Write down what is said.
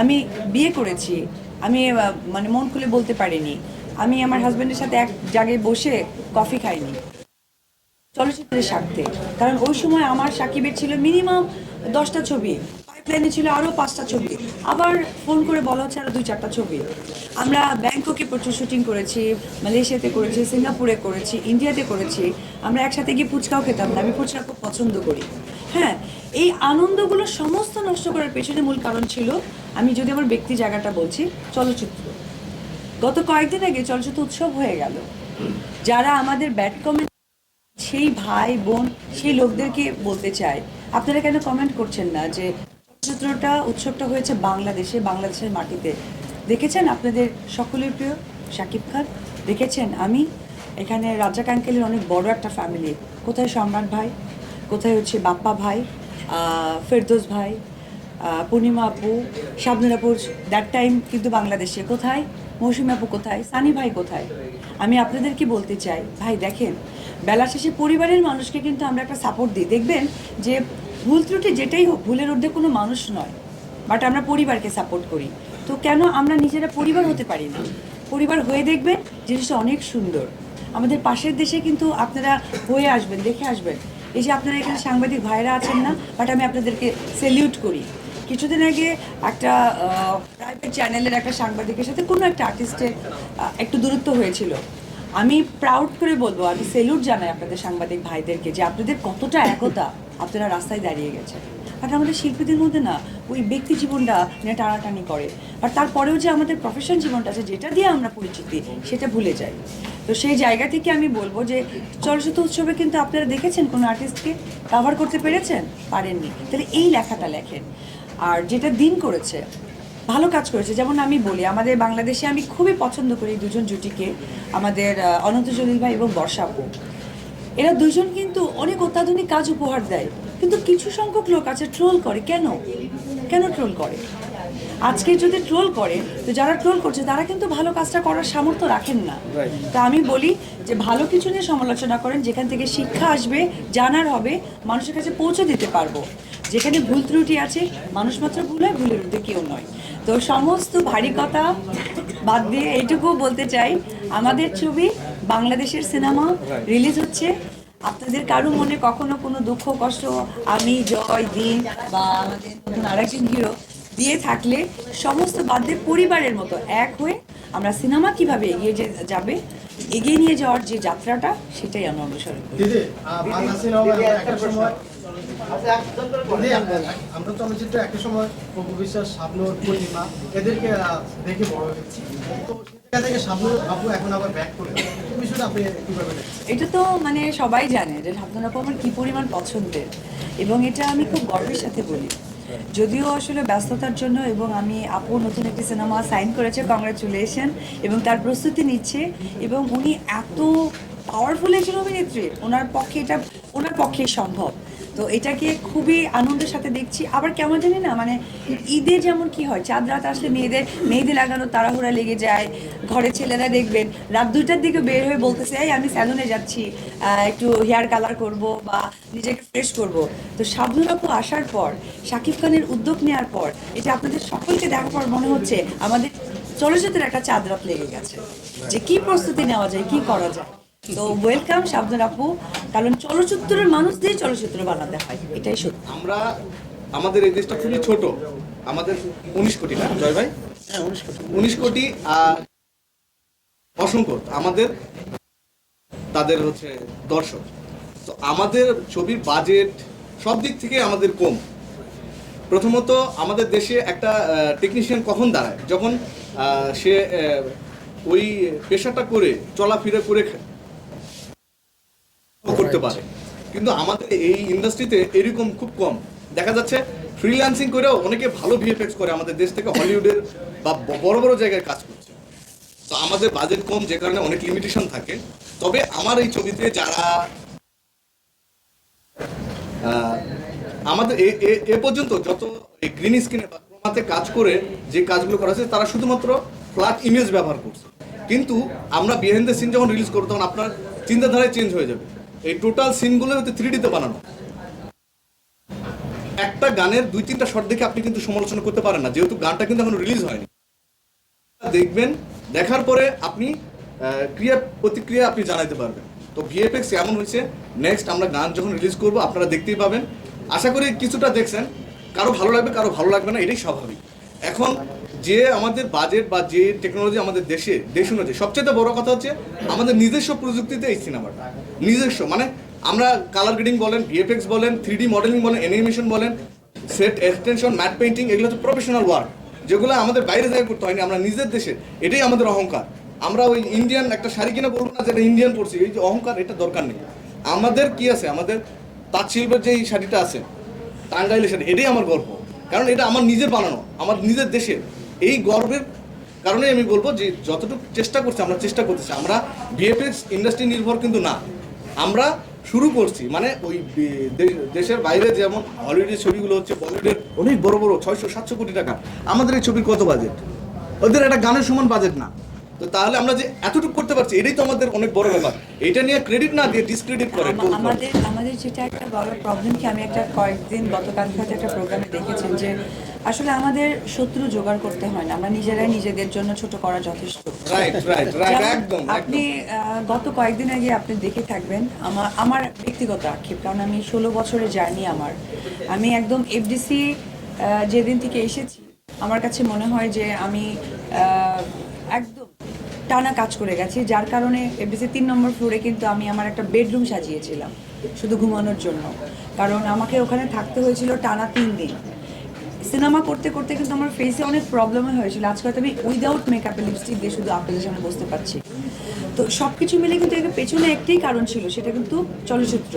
আমি বিয়ে করেছি। আমি মানে মন খুলে বলতে পারিনি। আমি আমার হাজব্যান্ডের সাথে এক জায়গায় বসে কফি খাইনি। চলচ্চিত্রের স্বার্থে। কারণ ওই সময় আমার সাকিবের ছিল মিনিমাম দশটা ছবি। পাইপলাইনে ছিল আরও পাঁচটা ছবি। আবার ফোন করে বলা হচ্ছে আরও দুই, চারটা ছবি। আমরা ব্যাংককে প্রচুর শুটিং করেছি, মালয়েশিয়াতে করেছি, সিঙ্গাপুরে করেছি, ইন্ডিয়াতে করেছি। আমরা একসাথে গিয়ে ফুচকাও খেতাম না। আমি ফুচকা খুব পছন্দ করি। হ্যাঁ এই আনন্দগুলো সমস্ত নষ্ট করার পেছনে মূল কারণ ছিল আমি যদি আমার ব্যক্তি জায়গাটা বলছি, চলচ্চিত্র। গত কয়েকদিন আগে চলচ্চিত্র উৎসব হয়ে গেল। যারা আমাদের ব্যাড কমেন্ট সেই ভাই, বোন, সেই লোকদেরকে বলতে চাই আপনারা কেন কমেন্ট করছেন না যে চলচ্চিত্রটা, উৎসবটা হয়েছে বাংলাদেশে, বাংলাদেশের মাটিতে? দেখেছেন আপনাদের সকলের প্রিয় শাকিব খান? দেখেছেন? আমি এখানে রাজ্জাক আঙ্কেলের অনেক বড় একটা ফ্যামিলি কোথায় সম্রাট ভাই? কোথায় হচ্ছে বাপ্পা ভাই? ফেরদৌস ভাই? পূর্ণিমা আপু, শাবনুর আপু দ্যাট টাইম কিন্তু বাংলাদেশে। কোথায়? মৌসুমি আপু কোথায়? সানি ভাই কোথায়? আমি আপনাদেরকে বলতে চাই? ভাই, দেখেন, বেলা শেষে পরিবারের মানুষকে কিন্তু আমরা একটা সাপোর্ট দিই। দেখবেন যে ভুল ত্রুটি যেটাই হোক, ভুলের ঊর্ধ্বে কোনো মানুষ নয় বাট আমরা পরিবারকে সাপোর্ট করি। তো কেন আমরা নিজেরা পরিবার হতে পারি না? পরিবার হয়ে দেখবেন জিনিসটা অনেক সুন্দর। আমাদের পাশের দেশে কিন্তু আপনারা হয়ে আসবেন, দেখে আসবেন। এই যে আপনারা এখানে সাংবাদিক ভাইরা আছেন না বাট আমি আপনাদেরকে সেলিউট করি। কিছুদিন আগে একটা প্রাইভেট চ্যানেলের একটা সাংবাদিকের সাথে কোনো একটা আর্টিস্টের একটু দূরত্ব হয়েছিল। আমি প্রাউড করে বলব, আমি সেলুট জানাই আপনাদের সাংবাদিক ভাইদেরকে যে আপনাদের কতটা একতা আপনারা রাস্তায় দাঁড়িয়ে গেছেন। আর আমাদের শিল্পীদের মধ্যে না ওই ব্যক্তি জীবনটা নিয়ে টানাটানি করে। আর তারপরেও যে আমাদের প্রফেশন জীবনটা আছে, যেটা দিয়ে আমরা পরিচিতি, সেটা ভুলে যাই। তো সেই জায়গা থেকে আমি বলব যে, চলচ্চিত্র উৎসবে কিন্তু আপনারা দেখেছেন কোনো আর্টিস্টকে কাভার করতে পেরেছেন? পারেননি। তাহলে এই লেখাটা লেখেন। আর যেটা দিন করেছে, ভালো কাজ করেছে। যেমন আমি বলি, আমাদের বাংলাদেশে আমি খুবই পছন্দ করি দুজন জুটিকে, আমাদের অনন্ত জলিল ভাই এবং বর্ষাপু এরা দুজন কিন্তু অনেক অত্যাধুনিক কাজ উপহার দেয়। কিন্তু কিছু সংখ্যক লোক আছে ট্রোল করে। কেন? কেন ট্রোল করে? আজকে যদি ট্রোল করে তো যারা ট্রোল করছে তারা কিন্তু ভালো কাজটা করার সামর্থ্য রাখেন না। তা আমি বলি যে ভালো কিছু নিয়ে সমালোচনা করেন যেখান থেকে শিক্ষা আসবে জানার হবে মানুষের কাছে পৌঁছে দিতে পারব। যেখানে ভুল ত্রুটি আছে মানুষ মাত্র ভুল হয় ভুলের ঊর্ধ্বে কেউ নয়। তো সমস্ত ভারী কথা বাদ দিয়ে এইটুকু বলতে চাই আমাদের ছবি বাংলাদেশের সিনেমা রিলিজ হচ্ছে আপনাদের কারও মনে কখনো কোনো দুঃখ, কষ্ট, আমি, জয়, দিন বা আমাদের নতুন হিরো দিয়ে থাকলে সমস্ত বাদ্যে পরিবারের মতো এক হয়ে আমরা সিনেমা কীভাবে এগিয়ে যে- যাবে, এগিয়ে নিয়ে যাওয়ার যে যাত্রাটা, সেটাই আমরা অনুসরণ করি। সিনেমা আমরা চলচ্চিত্রে একটা সময় অপু বিশ্বাস শাবনুর পূর্ণিমা এদেরকে দেখে বড় হয়েছি। তো সেটা থেকে শাবনুর আপু এখন আবার ব্যাক করে। বিষয়টা আপনি কীভাবে এটা তো মানে সবাই জানে যে ঢাকনা আপু আমার কি পরিমাণ পছন্দের। এবং এটা আমি খুব গর্বের সাথে বলি। যদিও আসলে ব্যস্ততার জন্য এবং আমি আপু নতুন একটি সিনেমা সাইন করেছে কংগ্রাচুলেশন এবং তার প্রস্তুতি নিচ্ছে। এবং উনি এত পাওয়ারফুল একজন অভিনেত্রী ওনার পক্ষে এটা ওনার পক্ষে সম্ভব। তো এটাকে খুবই আনন্দের সাথে দেখছি। আবার কেমন জানি না মানে ঈদে যেমন কি হয়, চাঁদ রাত আসলে মেয়েদের, মেহেদি লাগানো, তাড়াহুড়া লেগে যায় ঘরে ছেলেরা দেখবেন, রাত দুইটার দিকে বের হয়ে বলতেছে, এই, আমি স্যালুনে যাচ্ছি একটু হেয়ার কালার করব বা নিজেকে ফ্রেশ করব। তো শাবনুর আপু আসার পর, শাকিব খানের উদ্যোগ নেওয়ার পর, এটা আপনাদের সকলকে দেখার পর মনে হচ্ছে, আমাদের চলচ্চিত্রের একটা চাঁদ রাত লেগে গেছে। যে কি প্রস্তুতি নেওয়া যায়, কি করা যায়? তো ওয়েলকাম শাবনুর আপু। কারণ চলচ্চিত্রের মানুষ দিয়ে চলচ্চিত্র বানাতে হয় এটাই সত্যি। আমরা আমাদের এই দেশটা খুবই ছোট। আমাদের উনিশ কোটি না জয় ভাই? উনিশ কোটি। আর অসংখ্য আমাদের তাদের হচ্ছে দর্শক। তো আমাদের ছবির বাজেট সব দিক থেকে আমাদের কম। প্রথমত আমাদের দেশে একটা টেকনিশিয়ান কখন দাঁড়ায়? যখন আহ, সে ওই পেশাটা করে চলাফেরা করে করতে পারে। কিন্তু আমাদের এই ইন্ডাস্ট্রিতে এরকম খুব কম। দেখা যাচ্ছে ফ্রিল্যান্সিং করেও অনেকে ভালো ভিএফএক্স করে আমাদের দেশ থেকে হলিউডের বা বড় বড় জায়গায় কাজ করছে। তো আমাদের বাজেট কম যে কারণে অনেক লিমিটেশন থাকে। তবে আমার এই ছবিতে যারা আমাদের এ- পর্যন্ত যত এই গ্রিন স্ক্রিনে বা ক্রোমাতে কাজ করে যে কাজগুলো করা হয়েছে তারা শুধুমাত্র ফ্ল্যাট ইমেজ ব্যবহার করছে। কিন্তু আমরা বিহাইন্ড দ্য সিন যখন রিলিজ করব তখন আপনার চিন্তাধারায় চেঞ্জ হয়ে যাবে। এই টোটাল সিনগুলো হচ্ছে থ্রি ডিতে বানানো। একটা গানের দুই তিনটা শট দেখে আপনি কিন্তু সমালোচনা করতে পারেন না, যেহেতু গানটা কিন্তু এখনও রিলিজ হয়নি। দেখবেন, দেখার পরে আপনি ক্রিয়া, প্রতিক্রিয়া আপনি জানাতে পারবেন। তো ভিএফএক্স এমন হয়েছে নেক্সট আমরা গান যখন রিলিজ করব, আপনারা দেখতেই পাবেন। আশা করি কিছুটা দেখছেন, কারও ভালো লাগবে, কারও ভালো লাগবে না, এটাই স্বাভাবিক। এখন যে আমাদের বাজেট বা যে টেকনোলজি আমাদের দেশে, দেশ অনুযায়ী সবচেয়ে বড় কথা হচ্ছে আমাদের নিজস্ব প্রযুক্তিতে এই সিনেমাটা। নিজস্ব মানে আমরা কালার গ্রেডিং বলেন ভিএফএক্স বলেন থ্রি মডেলিং বলেন অ্যানিমেশন বলেন সেট এক্সটেনশন ম্যাট পেইন্টিং এগুলো হচ্ছে প্রফেশনাল ওয়ার্ক যেগুলো আমাদের বাইরে থেকে করতে হয়নি, আমরা নিজের দেশে, এটাই আমাদের অহংকার। আমরা ওই ইন্ডিয়ান একটা শাড়ি কিনে বলব না, যেটা ইন্ডিয়ান পড়ছি এই যে অহংকার, এটা দরকার নেই। আমাদের কি আছে? আমাদের তাঁত শিল্পের যে শাড়িটা আছে, টাঙ্গাইলের শাড়ি, এটাই আমার গর্ব কারণ এটা আমার নিজের বানানো, আমার নিজের দেশের। এই গর্বের কারণে আমি বলব যে যতটুকু চেষ্টা করছি আমরা চেষ্টা করতেছি। আমরা ভিএফএক্স ইন্ডাস্ট্রি নির্ভর কিন্তু না। আমরা শুরু করছি মানে ওই দেশের বাইরে যেমন হলিউডের ছবিগুলো হচ্ছে বলিউডের অনেক বড় বড় ছয়শো সাতশো কোটি টাকা। আমাদের এই ছবির কত বাজেট ওদের একটা গানের সমান বাজেট না। তো তাহলে আমরা যে এতটুকু করতে পারছি এটাই তো আমাদের অনেক বড় ব্যাপার। এটা নিয়ে ক্রেডিট না দিয়ে ডিসক্রেডিট করে আমাদের আমাদের যেটা একটা বড় প্রবলেম কি আমি একটা কয়েকদিন গতকাল একটা প্রোগ্রামে দেখেছেন যে আসলে আমাদের শত্রু জোগাড় করতে হয় না। আমরা নিজেরাই নিজেদের জন্য ছোট করা যথেষ্ট। আপনি গত কয়েকদিন আগে আপনি দেখে থাকবেন আমার আমার ব্যক্তিগত আক্ষেপ কারণ আমি ষোলো বছরের জার্নি আমার। আমি একদম এফডিসি যেদিন থেকে এসেছি আমার কাছে মনে হয় যে আমি আহ, একদম টানা কাজ করে গেছি যার কারণে এফডিসি তিন নম্বর ফ্লোরে কিন্তু আমি আমার একটা বেডরুম সাজিয়েছিলাম শুধু ঘুমানোর জন্য। কারণ আমাকে ওখানে থাকতে হয়েছিল টানা তিন দিন। সিনেমা করতে করতে কিন্তু আমার ফেসে অনেক প্রবলেম হয়েছিল। আজকাল তো আমি উইদাউট মেকআপ লিপস্টিক দিয়ে শুধু আপনাদের সামনে বসতে পারছি। তো সব কিছু মিলে কিন্তু এর পেছনে একটাই কারণ ছিল, সেটা কিন্তু চলচ্চিত্র।